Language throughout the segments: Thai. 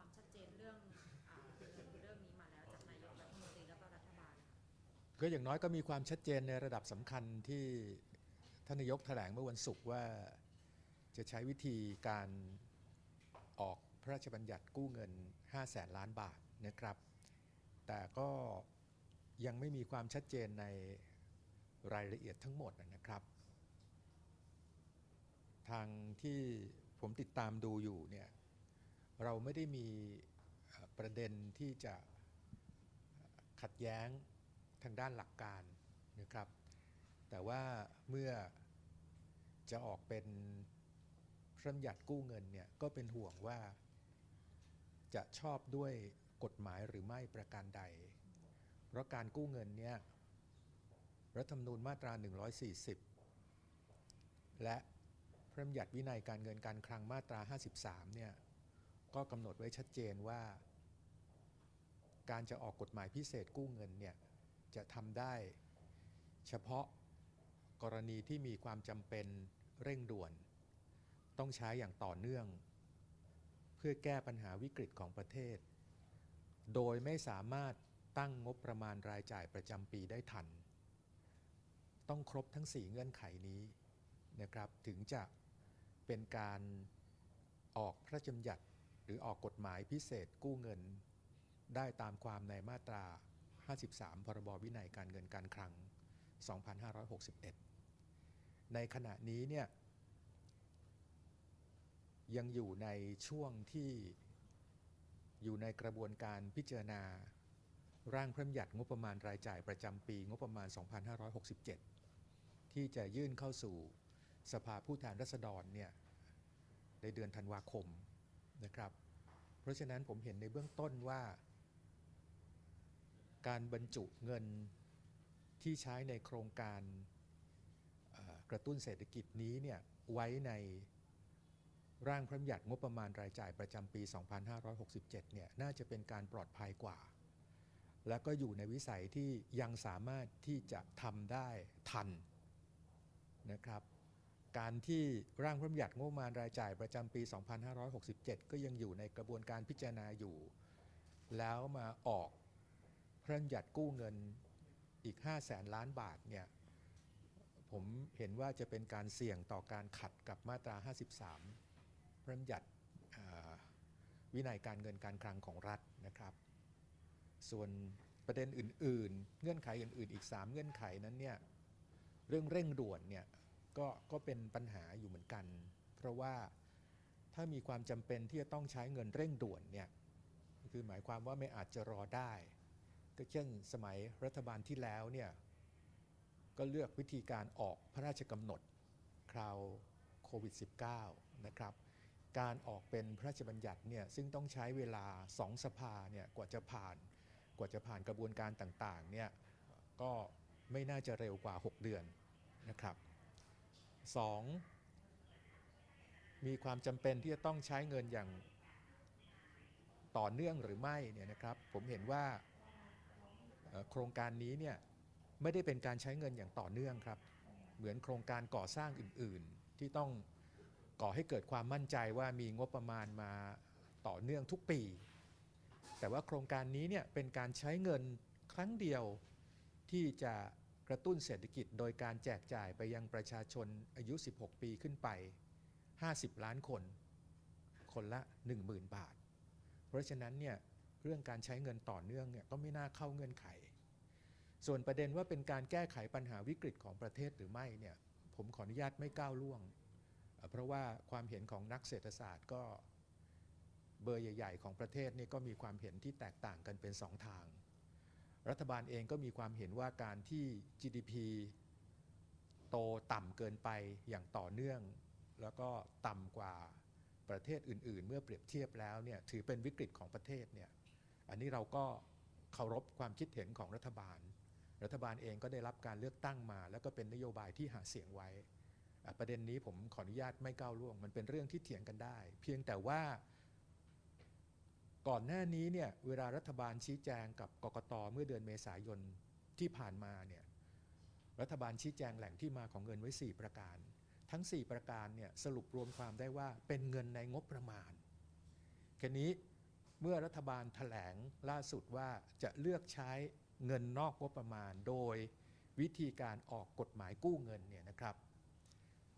ความชัดเจนเรื่องอ่าเรื่องนี้มาแล้วจากนายกรัฐมนตรีแล้วก็รัฐบาล ก็อย่างน้อยก็มีความชัดเจนในระดับสำคัญที่ท่านนายกแถลงเมื่อวันศุกร์ว่าจะใช้วิธีการออกพระราชบัญญัติกู้เงิน5แสนล้านบาทนะครับ แต่ก็ยังไม่มีความชัดเจนในรายละเอียดทั้งหมดนะครับ ทางที่ผมติดตามดูอยู่เนี่ย เราไม่ได้มีประเด็นที่จะขัดแย้งทางด้านหลักการนะครับ แต่ว่าเมื่อจะออกเป็นพระบัญญัติกู้เงินเนี่ยก็เป็นห่วงว่าจะชอบด้วยกฎหมายหรือไม่ประการใด เพราะการกู้เงินเนี่ยรัฐธรรมนูญมาตรา 140 และพระบัญญัติวินัยการเงินการคลังมาตรา 53เนี่ย ก็กำหนดไว้ชัดเจนว่า การจะออกกฎหมายพิเศษกู้เงินเนี่ยจะทำได้เฉพาะกรณีที่มีความจำเป็นเร่งด่วน ต้องใช้อย่างต่อเนื่อง เพื่อแก้ปัญหาวิกฤตของประเทศ โดยไม่สามารถตั้งงบประมาณรายจ่ายประจำปีได้ทัน ต้องครบทั้ง 4 เงื่อนไขนี้นะครับถึงจะเป็นการออกพระราชบัญญัติ รือออกกฎหมายพิเศษกู้เงิน ได้ตามความในมาตรา 53 พรบวินัยการเงินการคลัง 2561 ในขณะนี้เนี่ยยังอยู่ในช่วงที่อยู่ในกระบวนการพิจารณา ร่างพระบัญญัติงบประมาณรายจ่ายประจำปีงบประมาณ 2567 ที่จะยื่นเข้าสู่สภาผู้แทนราษฎรเนี่ยในเดือนธันวาคม นะครับ เพราะฉะนั้นผมเห็นในเบื้องต้นว่า การบรรจุเงินที่ใช้ในโครงการกระตุ้นเศรษฐกิจนี้เนี่ยไว้ในร่างพระบัญญัติงบประมาณรายจ่ายประจำปี 2567 เนี่ยน่าจะเป็นการปลอดภัยกว่า แล้วก็อยู่ในวิสัยที่ยังสามารถที่จะทำได้ทันนะครับ การที่ร่างพระบัญญัติงบประมาณรายจ่ายประจำปี 2567 ก็ยังอยู่ในกระบวนการพิจารณาอยู่ แล้วมาออกพระบัญญัติกู้เงินอีก 5 แสนล้านบาทเนี่ยผมเห็นว่าจะเป็นการเสี่ยงต่อการขัดกับมาตรา 53 พระบัญญัติวินัยการเงินการคลังของรัฐนะครับ ส่วนประเด็นอื่น ๆ เงื่อนไขอื่น ๆ อีก 3 เงื่อนไขนั้นเนี่ยเรื่องเร่งด่วนเนี่ย ก็ก็เป็นปัญหาอยู่เหมือนกัน เพราะว่าถ้ามีความจำเป็นที่จะต้องใช้เงินเร่งด่วนเนี่ยคือหมายความว่าไม่อาจจะรอได้ก็เช่นสมัยรัฐบาลที่แล้วเนี่ยก็เลือกวิธีการออกพระราชกำหนดคราวโควิด -19 นะครับ การออกเป็นพระราชบัญญัติเนี่ยซึ่งต้องใช้เวลาสองสภาเนี่ยกว่าจะผ่านกว่าจะผ่านกระบวนการต่างๆเนี่ยก็ไม่น่าจะเร็วกว่า 6 เดือนนะครับ สองมีความจำเป็นที่จะต้องใช้เงินอย่างต่อเนื่องหรือไม่เนี่ยนะครับ ผมเห็นว่าโครงการนี้เนี่ยไม่ได้เป็นการใช้เงินอย่างต่อเนื่องครับ เหมือนโครงการก่อสร้างอื่นๆ ที่ต้องก่อให้เกิดความมั่นใจว่ามีงบประมาณมาต่อเนื่องทุกปี แต่ว่าโครงการนี้เนี่ยเป็นการใช้เงินครั้งเดียวที่จะ ระตุ้นเศรษฐกิจโดยการแจกจ่ายไปยังประชาชนอายุ 16 ปีขึ้นไป 50 ล้านคน คนละ 10,000 บาท เพราะฉะนั้นเนี่ยเรื่องการใช้เงินต่อเนื่องเนี่ยก็ไม่น่าเข้าเงื่อนไข ส่วนประเด็นว่าเป็นการแก้ไขปัญหาวิกฤตของประเทศหรือไม่เนี่ยผมขออนุญาตไม่ก้าวล่วง เพราะว่าความเห็นของนักเศรษฐศาสตร์ก็เบอร์ใหญ่ ๆ ของประเทศนี่ก็มีความเห็นที่แตกต่างกันเป็นสองทาง รัฐบาลเองก็มีความเห็นว่าการที่ GDP โตต่ำเกินไปอย่างต่อเนื่อง แล้วก็ต่ำกว่าประเทศอื่น ๆ เมื่อเปรียบเทียบแล้วเนี่ยถือเป็นวิกฤตของประเทศเนี่ยอันนี้เราก็เคารพความคิดเห็นของรัฐบาล รัฐบาลเองก็ได้รับการเลือกตั้งมา แล้วก็เป็นนโยบายที่หาเสียงไว้ ประเด็นนี้ผมขออนุญาตไม่ก้าวล่วง มันเป็นเรื่องที่เถียงกันได้ เพียงแต่ว่า ก่อนหน้านี้เนี่ยเวลารัฐบาลชี้แจงกับกกตเมื่อเดือนเมษายนที่ผ่านมาเนี่ยรัฐบาลชี้แจงแหล่งที่มาของเงินไว้ 4 ประการ ทั้ง 4 ประการเนี่ยสรุปรวมความได้ว่าเป็นเงินในงบประมาณแค่นี้เมื่อรัฐบาลแถลงล่าสุดว่าจะเลือกใช้เงินนอกงบประมาณ โดยวิธีการออกกฎหมายกู้เงินเนี่ยนะครับ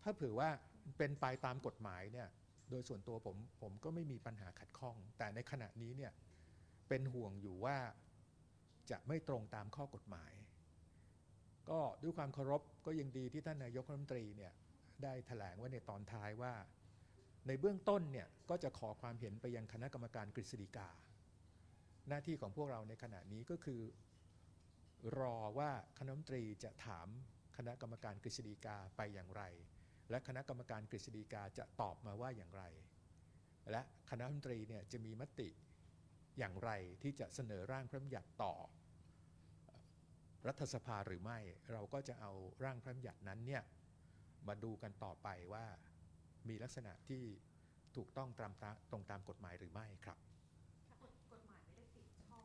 ถ้าเผื่อว่าเป็นไปตามกฎหมายเนี่ย โดยส่วนตัวผมผมก็ไม่มีปัญหาขัดข้อง แต่ในขณะนี้เนี่ยเป็นห่วงอยู่ว่าจะไม่ตรงตามข้อกฎหมาย ก็ด้วยความเคารพก็ยังดีที่ท่านนายกรัฐมนตรีเนี่ยได้แถลงไว่าในตอนท้ายว่า ในเบื้องต้นเนี่ยก็จะขอความเห็นไปยังคณะกรรมการกฤษฎีกา หน้าที่ของพวกเราในขณะนี้ก็คือ รอว่าคณะรัฐมนตรีจะถามคณะกรรมการกฤษฎีกาไปอย่างไร และคณะกรรมการกฤษฎีกาจะตอบมาว่าอย่างไร และคณะรัฐมนตรีเนี่ยจะมีมติอย่างไรที่จะเสนอร่างพระบัญญัติต่อ รัฐสภาหรือไม่ เราก็จะเอาร่างพระบัญญัตินั้นเนี่ยมาดูกันต่อไปว่ามีลักษณะที่ถูกต้องตามตรงตามกฎหมายหรือไม่ครับ